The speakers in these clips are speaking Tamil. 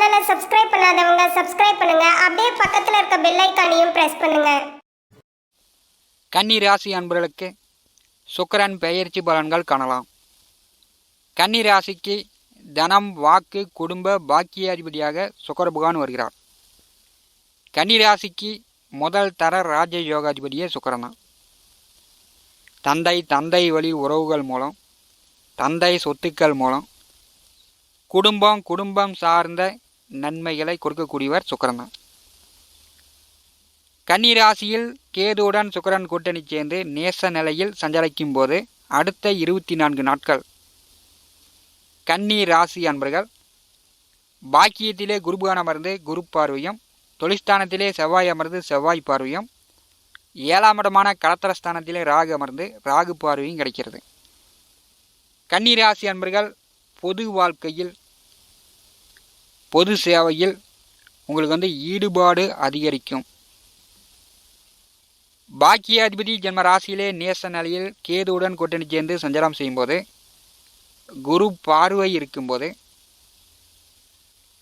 சப்ஸ்கிரைப் பண்ணாதவங்க சப்ஸ்கிரைப் பண்ணுங்க. அப்படியே பக்கத்தில் இருக்க பெல் ஐக்கானையும் பிரஸ் பண்ணுங்க. கன்னி ராசி அன்பர்களுக்கு சுக்கரன் பெயர்ச்சி பலன்கள் காணலாம். கன்னி ராசிக்கு தனம் வாக்கு குடும்ப பாக்கியாதிபதியாக சுக்கர பகவான் வருகிறார். கன்னி ராசிக்கு முதல் தர ராஜ யோகாதிபதியே சுக்கரன் தான். தந்தை தந்தை வழி உறவுகள் மூலம் தந்தை சொத்துக்கள் மூலம் குடும்பம் குடும்பம் சார்ந்த நன்மைகளை கொடுக்கக்கூடியவர் சுக்கரன் தான். கன்னிராசியில் கேதுவுடன் சுக்கரன் கூட்டணி சேர்ந்து நேச நிலையில் சஞ்சரிக்கும் போது அடுத்த இருபத்தி நான்கு நாட்கள் கன்னி ராசி அன்பர்கள் பாக்கியத்திலே குருபுகான் அமர்ந்து குரு பார்வையும் தொழிற்ஸ்தானத்திலே செவ்வாய் அமர்ந்து செவ்வாய் பார்வையும் ஏழாம் இடமான கலத்தரஸ்தானத்திலே ராகு அமர்ந்து ராகு பார்வையும் கிடைக்கிறது. கன்னிராசி அன்பர்கள் பொது வாழ்க்கையில் பொது சேவையில் உங்களுக்கு வந்து ஈடுபாடு அதிகரிக்கும். பாக்கியாதிபதி ஜென்ம ராசியிலே நேச நிலையில் கேதுவுடன் கூட்டணி சேர்ந்து சஞ்சாரம் செய்யும்போது குரு பார்வை இருக்கும்போது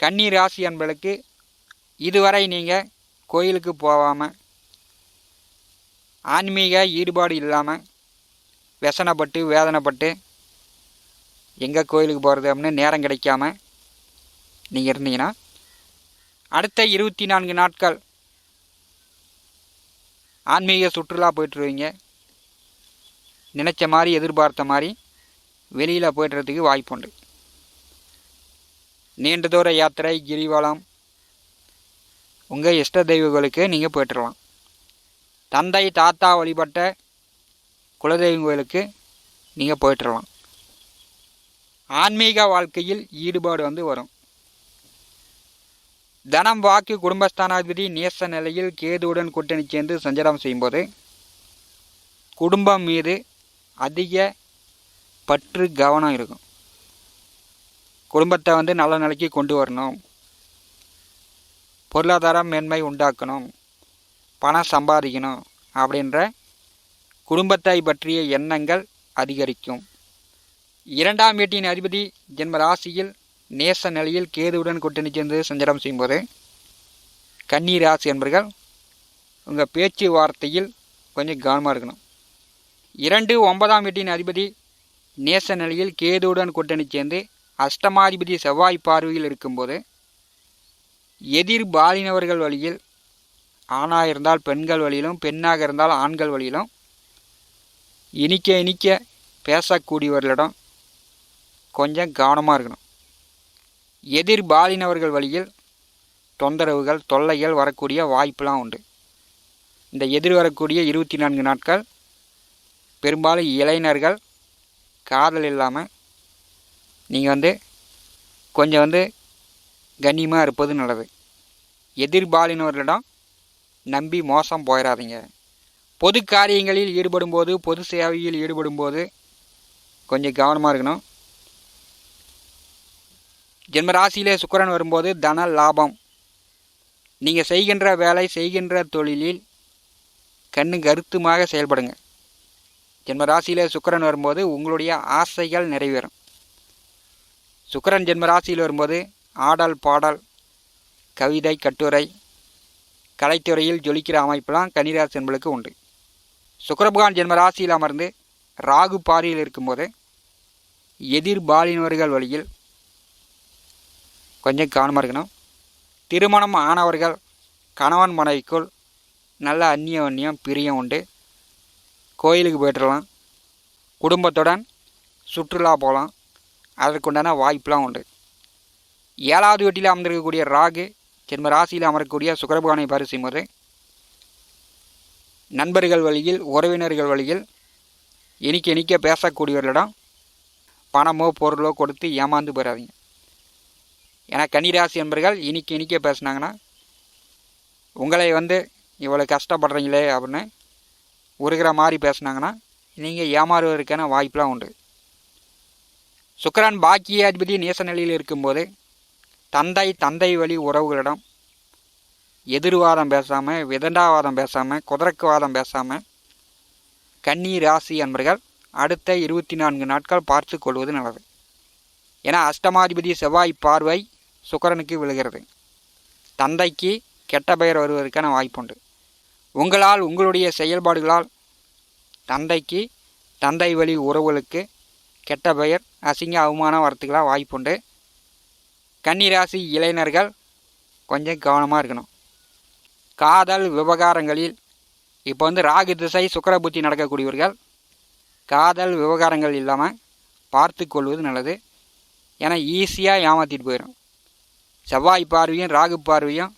கன்னி ராசி அன்பர்களுக்கு இதுவரை நீங்கள் கோயிலுக்கு போகாமல் ஆன்மீக ஈடுபாடு இல்லாமல் விசனப்பட்டு வேதனைப்பட்டு எங்கே கோயிலுக்கு போகிறது அப்படின்னு நேரம் கிடைக்காம நீங்கள் இருந்தீங்கன்னா அடுத்த இருபத்தி நான்கு நாட்கள் ஆன்மீக சுற்றுலா போயிட்டுருவீங்க. நினச்ச மாதிரி எதிர்பார்த்த மாதிரி வெளியில் போய்ட்டுறதுக்கு வாய்ப்புண்டு நீண்ட தூர யாத்திரை கிரிவலம் உங்கள் இஷ்ட தெய்வங்களுக்கு நீங்கள் போய்ட்டுருலாம் தந்தை தாத்தா வழிபட்ட குலதெய்வம் கோயிலுக்கு நீங்கள் போய்ட்டுருலாம் ஆன்மீக வாழ்க்கையில் ஈடுபாடு வந்து வரும். தனம் வாக்கு குடும்பஸ்தானாதிபதி நேச நிலையில் கேதுவுடன் கூட்டணி சேர்ந்து சஞ்சாரம் செய்யும்போது குடும்பம் மீது அதிக பற்று கவனம் இருக்கும். குடும்பத்தை வந்து நல்ல நிலைக்கு கொண்டு வரணும். பொருளாதார மேன்மை உண்டாக்கணும். பணம் சம்பாதிக்கணும் அப்படின்ற குடும்பத்தை பற்றிய எண்ணங்கள் அதிகரிக்கும். இரண்டாம் வீட்டின் அதிபதி ஜென்ம ராசியில் நேச நிலையில் கேதுவுடன் கூட்டணி சேர்ந்து சஞ்சாரம் செய்யும்போது கன்னி ராசி என்பர்கள் உங்கள் பேச்சு வார்த்தையில் கொஞ்சம் கவனமாக இருக்கணும். இரண்டு ஒன்பதாம் வீட்டின் அதிபதி நேச நிலையில் கேதுவுடன் கூட்டணி சேர்ந்து அஷ்டமாதிபதி செவ்வாய் பார்வையில் இருக்கும்போது எதிர் பாலினவர்கள் வழியில் ஆணாக இருந்தால் பெண்கள் வழியிலும் பெண்ணாக இருந்தால் ஆண்கள் வழியிலும் இனிக்க இனிக்க பேசக்கூடியவர்களிடம் கொஞ்சம் கவனமாக இருக்கணும். எதிர்பாலினவர்கள் வழியில் தொந்தரவுகள் தொல்லைகள் வரக்கூடிய வாய்ப்பெலாம் உண்டு. இந்த எதிர் வரக்கூடிய இருபத்தி நான்கு நாட்கள் பெரும்பாலும் இளைஞர்கள் காதல் இல்லாமல் நீங்கள் வந்து கொஞ்சம் வந்து கண்ணியமாக இருப்பது நல்லது. எதிர்பாலினவர்களிடம் நம்பி மோசம் போயிடாதீங்க பொது காரியங்களில் ஈடுபடும்போது பொது சேவையில் ஈடுபடும்போது கொஞ்சம் கவனமாக இருக்கணும். ஜென்ம ராசியிலே சுக்கிரன் வரும்போது தன லாபம். நீங்கள் செய்கின்ற வேலை செய்கின்ற தொழிலில் கண்ணு கருத்துமாக செயல்படுங்க. ஜென்ம ராசியிலே சுக்கிரன் வரும்போது உங்களுடைய ஆசைகள் நிறைவேறும். சுக்கரன் ஜென்ம ராசியில் வரும்போது ஆடல் பாடல் கவிதை கட்டுரை கலைத்துறையில் ஜொலிக்கிற அமைப்பெல்லாம் கன்னிராசி என்பளுக்கு உண்டு. சுக்கரபகான் ஜென்ம ராசியில் அமர்ந்து ராகு பாரியில் இருக்கும்போது எதிர்பாலினவர்கள் வழியில் கொஞ்சம் கவனமாக இருக்கணும். திருமணம் ஆனவர்கள் கணவன் மனைவிக்குள் நல்ல அந்நிய அந்நியம் பிரியம் உண்டு. கோயிலுக்கு போய்ட்டுலாம் குடும்பத்துடன் சுற்றுலா போகலாம். அதற்குண்டான வாய்ப்பெலாம் உண்டு. ஏழாவது வீட்டில் அமர்ந்திருக்கக்கூடிய ராகு ஜென்ம ராசியில் அமரக்கூடிய சுக்கரபகானை பரிசும் போது நண்பர்கள் வழியில் உறவினர்கள் வழியில் இனிக்க இனிக்க பேசக்கூடியவர்களிடம் பணமோ பொருளோ கொடுத்து ஏமாந்து போயிடாதீங்க ஏன்னா கன்னிராசி என்பர்கள் இனிக்கு இனிக்க பேசுனாங்கன்னா உங்களை வந்து இவ்வளோ கஷ்டப்படுறீங்களே அப்படின்னு உருகிற மாதிரி பேசுனாங்கன்னா நீங்கள் ஏமாறுவதற்கான வாய்ப்பெலாம் உண்டு. சுக்கரன் பாக்கியாதிபதி நேச நிலையில் இருக்கும்போது தந்தை தந்தை வழி உறவுகளிடம் எதிர்வாதம் பேசாமல் விதண்டாவாதம் பேசாமல் குதிரக்குவாதம் பேசாமல் கன்னி ராசி என்பர்கள் அடுத்த இருபத்தி நான்கு நாட்கள் பார்த்து கொள்வது நல்லது. ஏன்னா அஷ்டமாதிபதி செவ்வாய் பார்வை சுக்கரனுக்கு விழுகிறது. தந்தைக்கு கெட்ட பெயர் வருவதற்கான வாய்ப்புண்டு. உங்களால் உங்களுடைய செயல்பாடுகளால் தந்தைக்கு தந்தை வழி உறவுகளுக்கு கெட்ட பெயர் அசிங்க அவமானம் வரத்துக்கெல்லாம் வாய்ப்புண்டு. கன்னிராசி இளைஞர்கள் கொஞ்சம் கவனமாக இருக்கணும். காதல் விவகாரங்களில் இப்போ வந்து ராகு திசை சுக்கர புத்தி நடக்கக்கூடியவர்கள் காதல் விவகாரங்கள் இல்லாமல் பார்த்து கொள்வது நல்லது. ஏன்னா ஈஸியாக ஏமாற்றிட்டு போயிடும் செவ்வாய் பார்வையும் ராகு பார்வையும்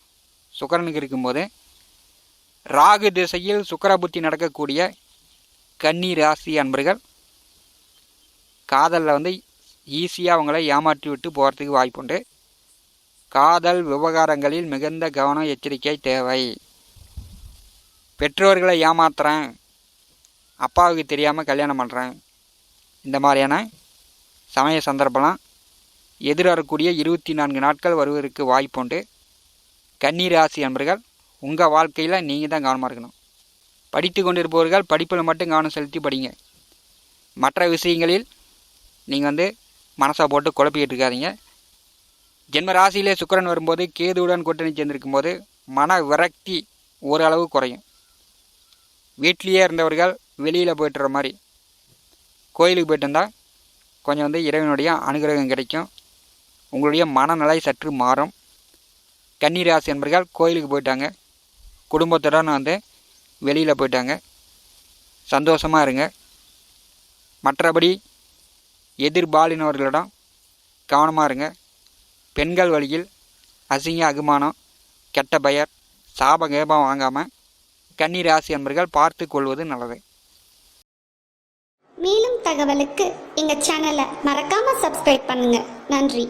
சுக்கரனுக்கு இருக்கும்போது ராகு திசையில் சுக்கரபுத்தி நடக்கக்கூடிய கன்னி ராசி அன்பர்கள் காதலில் வந்து ஈஸியாக அவங்கள ஏமாற்றி விட்டு போகிறதுக்கு வாய்ப்புண்டு. காதல் விவகாரங்களில் மிகுந்த கவனம் எச்சரிக்கை தேவை. பெற்றோர்களை ஏமாத்துறேன். அப்பாவுக்கு தெரியாமல் கல்யாணம் பண்ணுறேன் இந்த மாதிரியான சமய சந்தர்ப்பம்லாம் எதிர்வரக்கூடிய இருபத்தி நான்கு நாட்கள் வருவதற்கு வாய்ப்புண்டு கன்னிராசி அன்பர்கள் உங்கள் வாழ்க்கையில் நீங்கள் தான் கவனமாக இருக்கணும். படித்து கொண்டிருப்பவர்கள் படிப்பில் மட்டும் கவனம் செலுத்தி படிங்க. மற்ற விஷயங்களில் நீங்கள் வந்து மனசை போட்டு குழப்பிக்கிட்டு இருக்காதீங்க. ஜென்ம ராசியிலே சுக்கிரன் வரும்போது கேதுவுடன் கூட்டணி சேர்ந்திருக்கும் போது மன விரக்தி ஓரளவு குறையும். வீட்லேயே இருந்தவர்கள் வெளியில் போய்ட்டுற மாதிரி. கோயிலுக்கு போயிட்டு வந்தால் கொஞ்சம் வந்து இறைவனுடைய அனுகிரகம் கிடைக்கும். உங்களுடைய மனநிலை சற்று மாறும். கன்னிராசி என்பர்கள் கோயிலுக்கு போயிட்டாங்க. குடும்பத்துடன் வந்து வெளியில் போயிட்டாங்க. சந்தோஷமாக இருங்க. மற்றபடி எதிர்பாலினவர்களிடம் கவனமாக இருங்க. பெண்கள் வழியில் அசிங்க அகுமானம் கெட்ட பெயர் சாபகேபம் வாங்காமல் வாங்காமல் கன்னிராசி என்பர்கள் பார்த்து கொள்வது நல்லது. மேலும் தகவலுக்கு எங்கள் சேனலை மறக்காமல் சப்ஸ்கிரைப் பண்ணுங்கள் நன்றி.